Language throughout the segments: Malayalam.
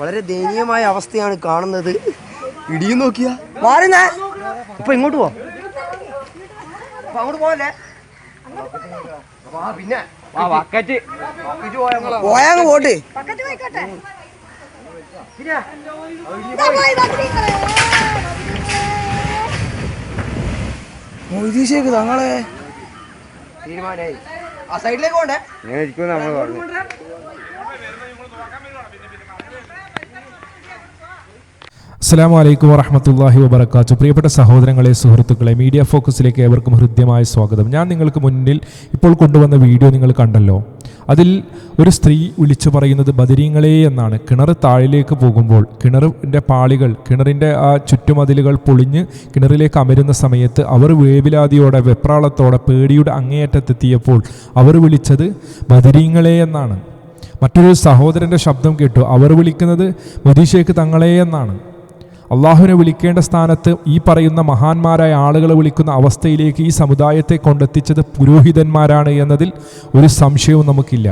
വളരെ ദയനീയമായ അവസ്ഥയാണ് കാണുന്നത്. ഇടിയും നോക്കിയാ. മാറിന ഇപ്പൊ ഇങ്ങോട്ട് പോ. അങ്ങോട്ട് പോവല്ലേ? പിന്നെ. പോയാങ്ങ് പോട്ട്. പിന്നെ? മൊയ്തീശേക്ക് തങ്ങളെ. തീരുമാനമായി. ആ സൈഡിലേക്ക് പോണ്ടേ? ഇരിക്കും നമ്മൾ അസ്സാം വലൈക്കും വറഹമത്തല്ലാഹി വബർക്കാത്തു പ്രിയപ്പെട്ട സഹോദരങ്ങളെ സുഹൃത്തുക്കളെ മീഡിയ ഫോക്കസിലേക്ക് ഏവർക്കും ഹൃദ്യമായ സ്വാഗതം. ഞാൻ നിങ്ങൾക്ക് മുന്നിൽ ഇപ്പോൾ കൊണ്ടുവന്ന വീഡിയോ നിങ്ങൾ കണ്ടല്ലോ. അതിൽ ഒരു സ്ത്രീ വിളിച്ചു പറയുന്നത് ബദരീങ്ങളെ എന്നാണ്. കിണർ താഴിലേക്ക് പോകുമ്പോൾ കിണറിന്റെ പാളികൾ കിണറിന്റെ ആ ചുറ്റുമതിലുകൾ പൊളിഞ്ഞ് കിണറിലേക്ക് അമരുന്ന സമയത്ത് അവർ വേവിലാതിയോടെ വെപ്രാളത്തോടെ പേടിയുടെ അങ്ങേയറ്റത്തെത്തിയപ്പോൾ അവർ വിളിച്ചത് ബദരീങ്ങളെ എന്നാണ്. മറ്റൊരു സഹോദരന്റെ ശബ്ദം കേട്ടു. അവർ വിളിക്കുന്നത് മുദീഷേക്ക് തങ്ങളെ എന്നാണ്. അള്ളാഹുവിനെ വിളിക്കേണ്ട സ്ഥാനത്ത് ഈ പറയുന്ന മഹാന്മാരായ ആളുകളെ വിളിക്കുന്ന അവസ്ഥയിലേക്ക് ഈ സമുദായത്തെ കൊണ്ടെത്തിച്ചത് പുരോഹിതന്മാരാണ് എന്നതിൽ ഒരു സംശയവും നമുക്കില്ല.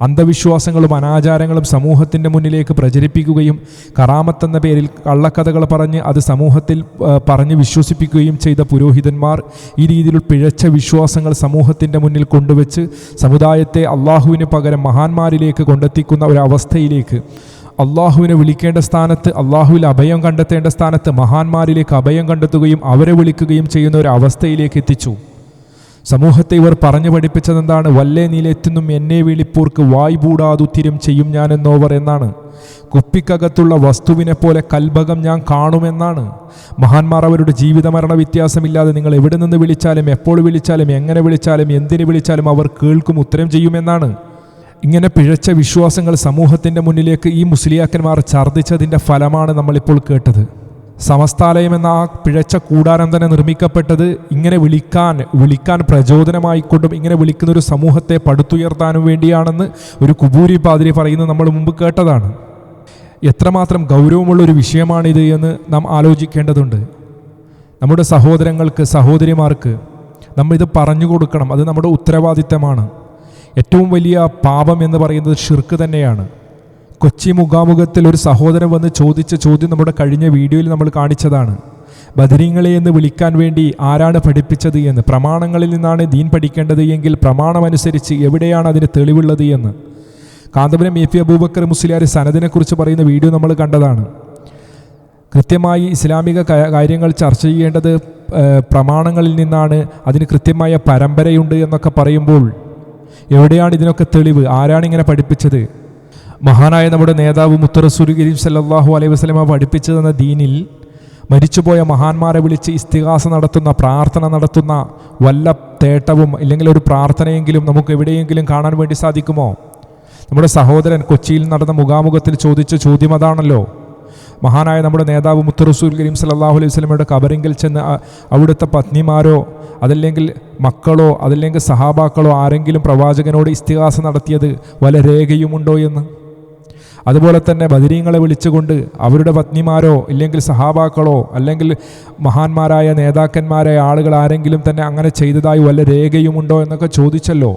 അന്ധവിശ്വാസങ്ങളും അനാചാരങ്ങളും സമൂഹത്തിന്റെ മുന്നിലേക്ക് പ്രചരിപ്പിക്കുകയും കറാമത്തെന്ന പേരിൽ കള്ളക്കഥകൾ പറഞ്ഞ് അത് സമൂഹത്തിൽ പറഞ്ഞ് വിശ്വസിപ്പിക്കുകയും ചെയ്ത പുരോഹിതന്മാർ ഈ രീതിയിൽ പിഴച്ച വിശ്വാസങ്ങൾ സമൂഹത്തിന്റെ മുന്നിൽ കൊണ്ടുവച്ച് സമുദായത്തെ അള്ളാഹുവിന് പകരം മഹാന്മാരിലേക്ക് കൊണ്ടെത്തിക്കുന്ന ഒരവസ്ഥയിലേക്ക് അള്ളാഹുവിനെ വിളിക്കേണ്ട സ്ഥാനത്ത് അള്ളാഹുവിൽ അഭയം കണ്ടെത്തേണ്ട സ്ഥാനത്ത് മഹാന്മാരിലേക്ക് അഭയം കണ്ടെത്തുകയും അവരെ വിളിക്കുകയും ചെയ്യുന്ന ഒരു അവസ്ഥയിലേക്ക് എത്തിച്ചു. സമൂഹത്തെ ഇവർ പറഞ്ഞു പഠിപ്പിച്ചതെന്താണ് വല്ലേ നീലെത്തുന്നും എന്നെ വിളിപ്പൂർക്ക് വായ്പൂടാതുത്തിരും ചെയ്യും ഞാനെന്നോവർ എന്നാണ്. കുപ്പിക്കകത്തുള്ള വസ്തുവിനെ പോലെ കൽഭകം ഞാൻ കാണുമെന്നാണ്. മഹാന്മാർ അവരുടെ ജീവിതമരണ വ്യത്യാസമില്ലാതെ നിങ്ങൾ എവിടെ നിന്ന് വിളിച്ചാലും എപ്പോൾ വിളിച്ചാലും എങ്ങനെ വിളിച്ചാലും എന്തിനു വിളിച്ചാലും അവർ കേൾക്കും ഉത്തരം ചെയ്യുമെന്നാണ്. ഇങ്ങനെ പിഴച്ച വിശ്വാസങ്ങൾ സമൂഹത്തിന്റെ മുന്നിലേക്ക് ഈ മുസ്ലിയാക്കന്മാർ ഛർദ്ദിച്ചതിന്റെ ഫലമാണ് നമ്മളിപ്പോൾ കേട്ടത്. സമസ്താലയം എന്ന ആ പിഴച്ച കൂടാരം തന്നെ നിർമ്മിക്കപ്പെട്ടത് ഇങ്ങനെ വിളിക്കാൻ വിളിക്കാൻ പ്രചോദനമായിക്കൊണ്ടും ഇങ്ങനെ വിളിക്കുന്ന ഒരു സമൂഹത്തെ പടുത്തുയർത്താനും വേണ്ടിയാണെന്ന് ഒരു കുബൂരി പാതിരി പറയുന്നത് നമ്മൾ മുമ്പ് കേട്ടതാണ്. എത്രമാത്രം ഗൗരവമുള്ള ഒരു വിഷയമാണിത് എന്ന് നാം ആലോചിക്കേണ്ടതുണ്ട്. നമ്മുടെ സഹോദരങ്ങൾക്ക് സഹോദരിമാർക്ക് നമ്മൾ ഇത് പറഞ്ഞു കൊടുക്കണം. അത് നമ്മുടെ ഉത്തരവാദിത്തമാണ്. ഏറ്റവും വലിയ പാപം എന്ന് പറയുന്നത് ഷിർക്ക് തന്നെയാണ്. കൊച്ചി മുഖാമുഖത്തിൽ ഒരു സഹോദരൻ വന്ന് ചോദിച്ച ചോദ്യം നമ്മുടെ കഴിഞ്ഞ വീഡിയോയിൽ നമ്മൾ കാണിച്ചതാണ്. ബദരീങ്ങളെ എന്ന് വിളിക്കാൻ വേണ്ടി ആരാണ് പഠിപ്പിച്ചത് എന്ന് പ്രമാണങ്ങളിൽ നിന്നാണ് ദീൻ പഠിക്കേണ്ടത് എങ്കിൽ പ്രമാണമനുസരിച്ച് എവിടെയാണ് അതിന് തെളിവുള്ളത് എന്ന്. കാന്തപുരം എ പി അബൂബക്കർ മുസ്ലിയാർ സനദിനെക്കുറിച്ച് പറയുന്ന വീഡിയോ നമ്മൾ കണ്ടതാണ്. കൃത്യമായി ഇസ്ലാമിക കാര്യങ്ങൾ ചർച്ച ചെയ്യേണ്ടത് പ്രമാണങ്ങളിൽ നിന്നാണ് അതിന് കൃത്യമായ പരമ്പരയുണ്ട് എന്നൊക്കെ പറയുമ്പോൾ എവിടെയാണ് ഇതിനൊക്കെ തെളിവ്? ആരാണ് ഇങ്ങനെ പഠിപ്പിച്ചത്? മഹാനായ നമ്മുടെ നേതാവ് മുത്തറസൂർ കരീം സല്ലാഹു അലൈഹി വസ്ലമ പഠിപ്പിച്ചതെന്ന ദീനിൽ മരിച്ചുപോയ മഹാന്മാരെ വിളിച്ച് ഇസ്തിഹാസ നടത്തുന്ന പ്രാർത്ഥന നടത്തുന്ന വല്ല തേട്ടവും ഇല്ലെങ്കിൽ ഒരു പ്രാർത്ഥനയെങ്കിലും നമുക്ക് എവിടെയെങ്കിലും കാണാൻ വേണ്ടി സാധിക്കുമോ? നമ്മുടെ സഹോദരൻ കൊച്ചിയിൽ നടന്ന മുഖാമുഖത്തിൽ ചോദിച്ച ചോദ്യം അതാണല്ലോ. മഹാനായ നമ്മുടെ നേതാവ് മുത്തറസൂൽ കരീം സല്ലല്ലാഹു അലൈഹി സ്വലമയുടെ കബറിങ്കിൽ ചെന്ന് അവിടുത്തെ പത്നിമാരോ അതല്ലെങ്കിൽ മക്കളോ അതല്ലെങ്കിൽ സഹാബാക്കളോ ആരെങ്കിലും പ്രവാചകനോട് ഇസ്തിഹാസ നടത്തിയത് വല്ല രേഖയുമുണ്ടോ എന്ന്? അതുപോലെ തന്നെ ബദരീങ്ങളെ വിളിച്ചുകൊണ്ട് അവരുടെ പത്നിമാരോ ഇല്ലെങ്കിൽ സഹാബാക്കളോ അല്ലെങ്കിൽ മഹാന്മാരായ നേതാക്കന്മാരായ ആളുകൾ ആരെങ്കിലും തന്നെ അങ്ങനെ ചെയ്തതായി വല്ല രേഖയുമുണ്ടോ എന്നൊക്കെ ചോദിച്ചല്ലോ.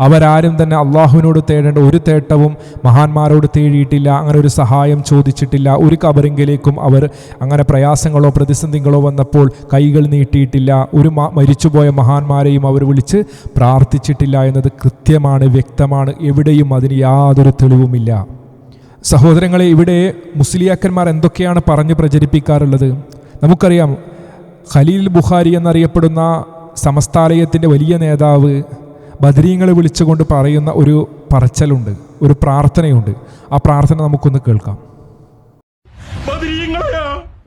അവരാരും തന്നെ അള്ളാഹുവിനോട് തേടേണ്ട ഒരു തേട്ടവും മഹാന്മാരോട് തേടിയിട്ടില്ല അങ്ങനെ ഒരു സഹായം ചോദിച്ചിട്ടില്ല. ഒരു കബറിങ്കിലേക്കും അവർ അങ്ങനെ പ്രയാസങ്ങളോ പ്രതിസന്ധികളോ വന്നപ്പോൾ കൈകൾ നീട്ടിയിട്ടില്ല. ഒരു മരിച്ചുപോയ മഹാന്മാരെയും അവർ വിളിച്ച് പ്രാർത്ഥിച്ചിട്ടില്ല എന്നത് കൃത്യമാണ് വ്യക്തമാണ്. എവിടെയും അതിന് യാതൊരു തെളിവുമില്ല. സഹോദരങ്ങളെ ഇവിടെ മുസ്ലിയാക്കന്മാർ എന്തൊക്കെയാണ് പറഞ്ഞ് പ്രചരിപ്പിക്കാറുള്ളത്? നമുക്കറിയാം ഖലീൽ ബുഖാരി എന്നറിയപ്പെടുന്ന സമസ്താലയത്തിന്റെ വലിയ നേതാവ് ബദരീങ്ങളെ വിളിച്ചുകൊണ്ട് പറയുന്ന ഒരു പറച്ചലുണ്ട് ഒരു പ്രാർത്ഥനയുണ്ട്. ആ പ്രാർത്ഥന നമുക്കൊന്ന് കേൾക്കാം.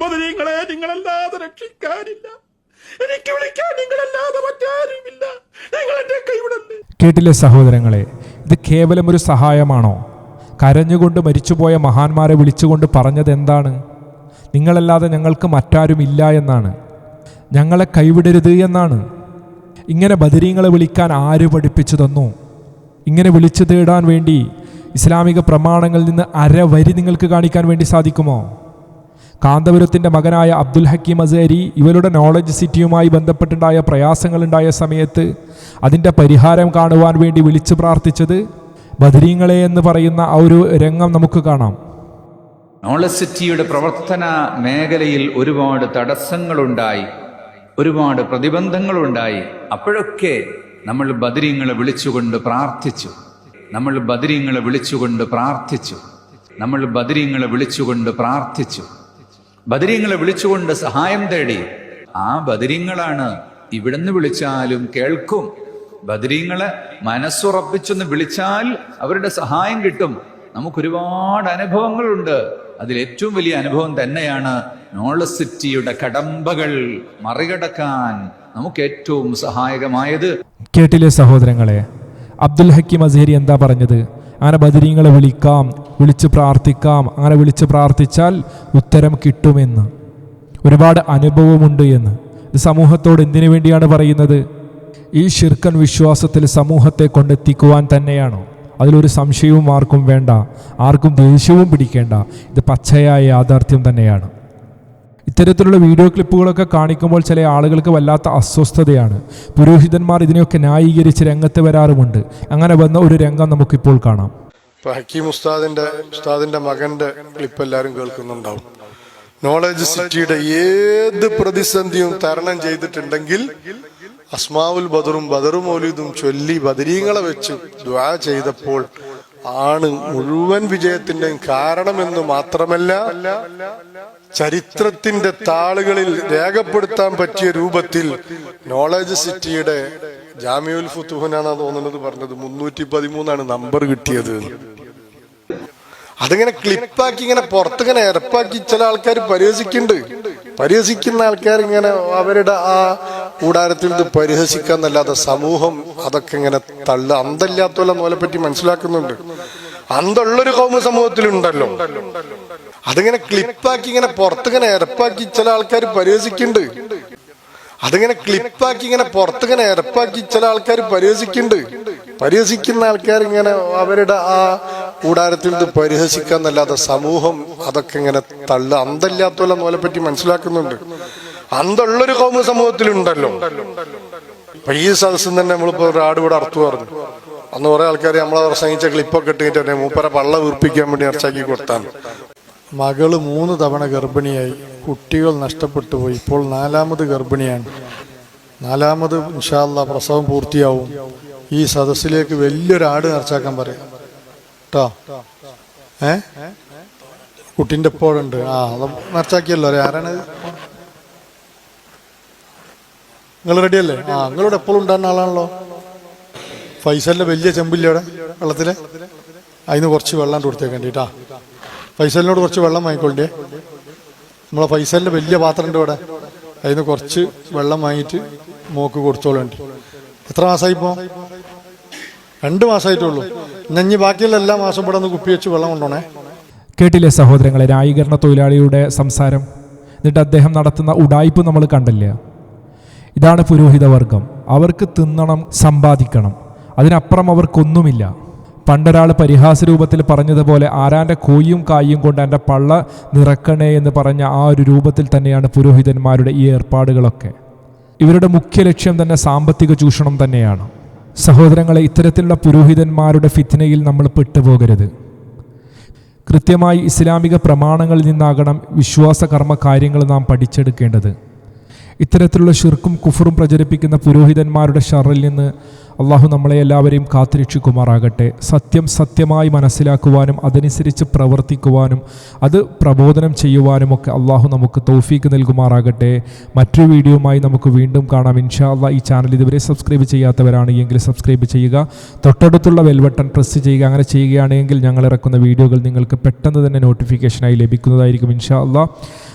ബദരീങ്ങളെ നിങ്ങളല്ലാതെ രക്ഷിക്കാനില്ല. എനിക്ക് വിളിക്കാൻ നിങ്ങളല്ലാതെ മറ്റാരുമില്ല. നിങ്ങൾ എന്റെ കൈവിടല്ലേ? കേട്ടില്ലേ സഹോദരങ്ങളെ ഇത് കേവലം ഒരു സഹായമാണോ? കരഞ്ഞുകൊണ്ട് മരിച്ചുപോയ മഹാന്മാരെ വിളിച്ചുകൊണ്ട് പറഞ്ഞത് എന്താണ്? നിങ്ങളല്ലാതെ ഞങ്ങൾക്ക് മറ്റാരുമില്ല എന്നാണ്. ഞങ്ങളെ കൈവിടരുത് എന്നാണ്. ഇങ്ങനെ ബദരീങ്ങളെ വിളിക്കാൻ ആര് പഠിപ്പിച്ചു തന്നു? ഇങ്ങനെ വിളിച്ചു തേടാൻ വേണ്ടി ഇസ്ലാമിക പ്രമാണങ്ങളിൽ നിന്ന് അരവരി നിങ്ങൾക്ക് കാണിക്കാൻ വേണ്ടി സാധിക്കുമോ? കാന്തപുരത്തിന്റെ മകനായ അബ്ദുൽ ഹക്കീം അസേരി ഇവരുടെ നോളജ് സിറ്റിയുമായി ബന്ധപ്പെട്ടുണ്ടായ പ്രയാസങ്ങളുണ്ടായ സമയത്ത് അതിന്റെ പരിഹാരം കാണുവാൻ വേണ്ടി വിളിച്ചു പ്രാർത്ഥിച്ചത് ബദരീങ്ങളെ എന്ന് പറയുന്ന ആ ഒരു രംഗം നമുക്ക് കാണാം. നോളജ് സിറ്റിയുടെ പ്രവർത്തന മേഖലയിൽ ഒരുപാട് തടസ്സങ്ങളുണ്ടായി. ഒരുപാട് പ്രതിബന്ധങ്ങളുണ്ടായി. അപ്പോഴൊക്കെ നമ്മൾ ബദരീങ്ങളെ വിളിച്ചുകൊണ്ട് പ്രാർത്ഥിച്ചു. നമ്മൾ ബദരീങ്ങളെ വിളിച്ചുകൊണ്ട് പ്രാർത്ഥിച്ചു. നമ്മൾ ബദരീങ്ങളെ വിളിച്ചുകൊണ്ട് പ്രാർത്ഥിച്ചു. ബദരീങ്ങളെ വിളിച്ചുകൊണ്ട് സഹായം തേടി. ആ ബദരീങ്ങളാണ് ഇവിടുന്ന് വിളിച്ചാലും കേൾക്കും. ബദരീങ്ങളെ മനസ്സുറപ്പിച്ചൊന്ന് വിളിച്ചാൽ അവരുടെ സഹായം കിട്ടും. നമുക്കൊരുപാട് അനുഭവങ്ങളുണ്ട്. അതിൽ ഏറ്റവും വലിയ അനുഭവം തന്നെയാണ് നോളസിറ്റിയുടെ കടമ്പകൾ മറികടക്കാൻ നമുക്ക് ഏറ്റവും സഹായകമായത്. കേട്ടില്ലേ സഹോദരങ്ങളെ? അബ്ദുൽ ഹക്കീം അസേരി എന്താ പറഞ്ഞത്? അങ്ങനെ ബദരീങ്ങളെ വിളിക്കാം വിളിച്ച് പ്രാർത്ഥിക്കാം അങ്ങനെ വിളിച്ച് പ്രാർത്ഥിച്ചാൽ ഉത്തരം കിട്ടുമെന്ന്. ഒരുപാട് അനുഭവമുണ്ട് എന്ന്. ഇത് സമൂഹത്തോട് എന്തിനു വേണ്ടിയാണ് പറയുന്നത്? ഈ ഷിർക്കൻ വിശ്വാസത്തിൽ സമൂഹത്തെ കൊണ്ടെത്തിക്കുവാൻ തന്നെയാണോ? അതിലൊരു സംശയവും ആർക്കും വേണ്ട. ആർക്കും ദേഷ്യവും പിടിക്കേണ്ട. ഇത് പച്ചയായ യാഥാർത്ഥ്യം തന്നെയാണ്. ഇത്തരത്തിലുള്ള വീഡിയോ ക്ലിപ്പുകളൊക്കെ കാണിക്കുമ്പോൾ ചില ആളുകൾക്ക് വല്ലാത്ത അസ്വസ്ഥതയാണ്. പുരോഹിതന്മാർ ഇതിനെയൊക്കെ ന്യായീകരിച്ച് രംഗത്ത് വരാറുമുണ്ട്. അങ്ങനെ വന്ന ഒരു രംഗം നമുക്കിപ്പോൾ കാണാം. ഇപ്പൊ ഹക്കീം ഉസ്താദിന്റെ ഉസ്താദിന്റെ മകന്റെ ക്ലിപ്പ് എല്ലാവരും കേൾക്കുന്നുണ്ടാവും. നോളജ് സിറ്റിയുടെ ഏത് പ്രതിസന്ധിയും തരണം ചെയ്തിട്ടുണ്ടെങ്കിൽ അസ്മാവുൽ ബദറും ബദറു മൗലിദും ചൊല്ലി ബദരീങ്ങളെ വെച്ച് ദ്വാ ചെയ്തപ്പോൾ ആണ് മുഴുവൻ വിജയത്തിന്റെയും കാരണമെന്ന് മാത്രമല്ല ചരിത്രത്തിന്റെ താളുകളിൽ രേഖപ്പെടുത്താൻ പറ്റിയ രൂപത്തിൽ നോളജ് സിറ്റിയുടെ ജാമ്യുൽ ഫുത്തുഹനാണ് തോന്നുന്നത് പറഞ്ഞത് മുന്നൂറ്റി പതിമൂന്നാണ് നമ്പർ കിട്ടിയത്. അതിങ്ങനെ ക്ലിപ്പാക്കി ഇങ്ങനെ പുറത്തിങ്ങനെ ഇറപ്പാക്കി ചില ആൾക്കാർ പരിഹസിക്കുന്നുണ്ട് പരിഹസിക്കുന്ന ആൾക്കാർ ഇങ്ങനെ അവരുടെ ആ കൂടാരത്തിൽ ഇത് പരിഹസിക്കാന്നല്ലാതെ സമൂഹം അതൊക്കെ ഇങ്ങനെ തള്ള അന്തല്ലാത്തോലെ നോലെ പറ്റി മനസ്സിലാക്കുന്നുണ്ട്. അന്തുള്ളൊരു കൗമ സമൂഹത്തിലുണ്ടല്ലോ. അതിങ്ങനെ ക്ലിപ്പാക്കി ഇങ്ങനെ പുറത്തിങ്ങനെ ഇറപ്പാക്കി ചില ആൾക്കാർ പരിഹസിക്കുന്നുണ്ട്. അതിങ്ങനെ ക്ലിപ്പാക്കി ഇങ്ങനെ പുറത്തിങ്ങനെ ഇറപ്പാക്കി ചില ആൾക്കാർ പരിഹസിക്കുന്നുണ്ട്. പരിഹസിക്കുന്ന ആൾക്കാർ ഇങ്ങനെ അവരുടെ ആ കൂടാരത്തിൽ ഇത് പരിഹസിക്കാന്നല്ലാതെ സമൂഹം അതൊക്കെ ഇങ്ങനെ തള്ള അന്തല്ലാത്തോലെ നോലെ പറ്റി മനസ്സിലാക്കുന്നുണ്ട്. അന്തുള്ളൊരു കൗമ സമൂഹത്തിലുണ്ടല്ലോ. ഇപ്പൊ ഈ സദസ്സിൽ തന്നെ നമ്മളിപ്പോ ഒരു ആട് ഇവിടെ അർത്തു പറഞ്ഞു. അന്ന് കുറെ ആൾക്കാർ നമ്മളെ പ്രസംഗിച്ച ക്ലിപ്പൊക്കെ ഇട്ടിട്ട് മൂപ്പര പള്ള വീർപ്പിക്കാൻ വേണ്ടി ഇറച്ചാക്കി കൊടുത്താണ്. മകൾ മൂന്ന് തവണ ഗർഭിണിയായി. കുട്ടികൾ നഷ്ടപ്പെട്ടു പോയി. ഇപ്പോൾ നാലാമത് ഗർഭിണിയാണ്. നാലാമത് ഇൻഷാല്ല പ്രസവം പൂർത്തിയാവും. ഈ സദസ്സിലേക്ക് വലിയൊരു ആട് നിറച്ചാക്കാൻ പറയാം. കേട്ടോ ഏ? കുട്ടിന്റെ എപ്പോഴുണ്ട് ആ അത് നിറച്ചാക്കിയല്ലോ അല്ലേ ആരാണ്? നിങ്ങൾ റെഡിയല്ലേ ആ നിങ്ങളിവിടെ എപ്പോഴും ഉണ്ടാകുന്ന ആളാണല്ലോ. ഫൈസലിന്റെ വലിയ ചെമ്പില്ലേ അവിടെ വെള്ളത്തിൽ? അതിന് കുറച്ച് വെള്ളം കൊടുത്തേക്കണ്ടിട്ടാ ഫൈസലിനോട് കുറച്ച് വെള്ളം വാങ്ങിക്കൊണ്ടേ നമ്മളെ ഫൈസലിന്റെ വലിയ പാത്രം ഉണ്ട് ഇവിടെ. അതിന് കുറച്ച് വെള്ളം വാങ്ങിയിട്ട് മോക്ക് കൊടുത്തോളണ്ടി എത്ര മാസമായി ഇപ്പോ? രണ്ട് മാസമായിട്ടുള്ളൂ ഞഞ്ഞ് ബാക്കിയുള്ള എല്ലാ മാസം ഇവിടെ ഒന്ന് കുപ്പി വെച്ച് വെള്ളം കൊണ്ടോണേ കേട്ടില്ലേ സഹോദരങ്ങളെ ന്യായീകരണ തൊഴിലാളിയുടെ സംസാരം? എന്നിട്ട് അദ്ദേഹം നടത്തുന്ന ഉടായ്പ് നമ്മൾ കണ്ടില്ല? ഇതാണ് പുരോഹിതവർഗം. അവർക്ക് തിന്നണം സമ്പാദിക്കണം. അതിനപ്പുറം അവർക്കൊന്നുമില്ല. പണ്ടൊരാൾ പരിഹാസ രൂപത്തിൽ പറഞ്ഞതുപോലെ ആരാന്റെ കോയും കായും കൊണ്ട് എന്റെ പള്ള നിറക്കണേ എന്ന് പറഞ്ഞ ആ ഒരു രൂപത്തിൽ തന്നെയാണ് പുരോഹിതന്മാരുടെ ഈ ഏർപ്പാടുകളൊക്കെ. ഇവരുടെ മുഖ്യ ലക്ഷ്യം തന്നെ സാമ്പത്തിക ചൂഷണം തന്നെയാണ്. സഹോദരങ്ങളെ ഇത്തരത്തിലുള്ള പുരോഹിതന്മാരുടെ ഫിത്നയിൽ നമ്മൾ പെട്ടുപോകരുത്. കൃത്യമായി ഇസ്ലാമിക പ്രമാണങ്ങളിൽ നിന്നാകണം വിശ്വാസകർമ്മ കാര്യങ്ങൾ നാം പഠിച്ചെടുക്കേണ്ടത്. ഇത്തരത്തിലുള്ള ഷിർക്കും കുഫറും പ്രചരിപ്പിക്കുന്ന പുരോഹിതന്മാരുടെ ഷറിൽ നിന്ന് അള്ളാഹു നമ്മളെ എല്ലാവരെയും കാത്തിരക്ഷിക്കുമാറാകട്ടെ. സത്യം സത്യമായി മനസ്സിലാക്കുവാനും അതനുസരിച്ച് പ്രവർത്തിക്കുവാനും അത് പ്രബോധനം ചെയ്യുവാനും ഒക്കെ അള്ളാഹു നമുക്ക് തൗഫീക്ക് നൽകുമാറാകട്ടെ. മറ്റൊരു വീഡിയോയുമായി നമുക്ക് വീണ്ടും കാണാം. ഇൻഷാ അള്ളാ ഈ ചാനൽ ഇതുവരെ സബ്സ്ക്രൈബ് ചെയ്യാത്തവരാണ് എങ്കിൽ സബ്സ്ക്രൈബ് ചെയ്യുക. തൊട്ടടുത്തുള്ള ബെൽ ബട്ടൺ പ്രസ് ചെയ്യുക. അങ്ങനെ ചെയ്യുകയാണെങ്കിൽ ഞങ്ങൾ ഇറക്കുന്ന വീഡിയോകൾ നിങ്ങൾക്ക് പെട്ടെന്ന് തന്നെ നോട്ടിഫിക്കേഷനായി ലഭിക്കുന്നതായിരിക്കും ഇൻഷാ അള്ളാഹ്